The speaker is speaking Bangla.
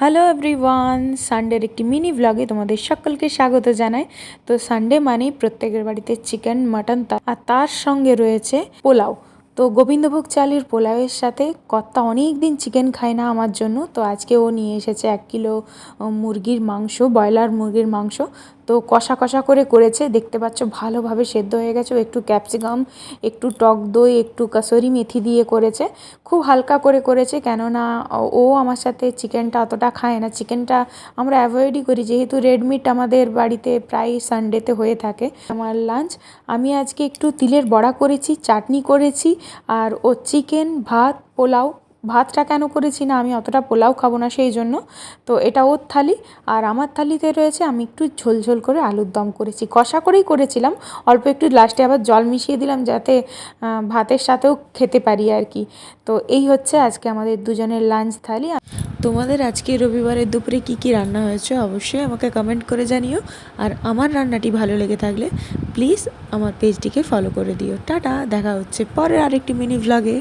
হ্যালো এভরিওয়ান সানডের একটি মিনি ব্লগে তোমাদের সকলকে স্বাগত জানাই। তো সানডে মানেই প্রত্যেকের বাড়িতে চিকেন মাটন আর তার সঙ্গে রয়েছে পোলাও। তো গোবিন্দভোগ চালের পোলাওয়ের সাথে কর্তা অনেক দিন চিকেন খায় না আমার জন্য, তো আজকে ও নিয়ে এসেছে এক কিলো মুরগির মাংস, ব্রয়লার মুরগির মাংস। তো কষা কষা করে করেছে, দেখতে পাচ্ছ ভালোভাবে সেদ্ধ হয়ে গেছে। একটু ক্যাপসিকাম একটু টক দই, একটু কাসুরি মেথি দিয়ে করেছে। খুব হালকা করে করেছে, কেননা ও আমার সাথে চিকেনটা অতটা খায় না। চিকেনটা আমরা অ্যাভয়েডই করি, যেহেতু রেডমিট আমাদের বাড়িতে প্রায় সানডেতে হয়ে থাকে। আমার লাঞ্চ আমি আজকে একটু তিলের বড়া করেছি, চাটনি করেছি আর ও চিকেন, ভাত, পোলাও, ভাতটা কেন করেছি না, আমি অতটা পোলাও খাব না সেই জন্য। তো এটা ওর থালি, আর আমার থালিতে রয়েছে আমি একটু ঝোল ঝোল করে আলুর দম করেছি। কষা করেই করেছিলাম, অল্প একটু লাস্টে আবার জল মিশিয়ে দিলাম যাতে ভাতের সাথেও খেতে পারি আর কি। তো এই হচ্ছে আজকে আমাদের দুজনের লাঞ্চ থালি। তোমাদের আজকে রবিবারের দুপুরে কি কি রান্না হয়েছে অবশ্যই আমাকে কমেন্ট করে জানিও। আর আমার রান্নাটি ভালো লেগে থাকলে প্লিজ আমার পেজটিকে ফলো করে দিও। টাটা দেখা হচ্ছে পরের আরেকটি মিনি ভ্লগে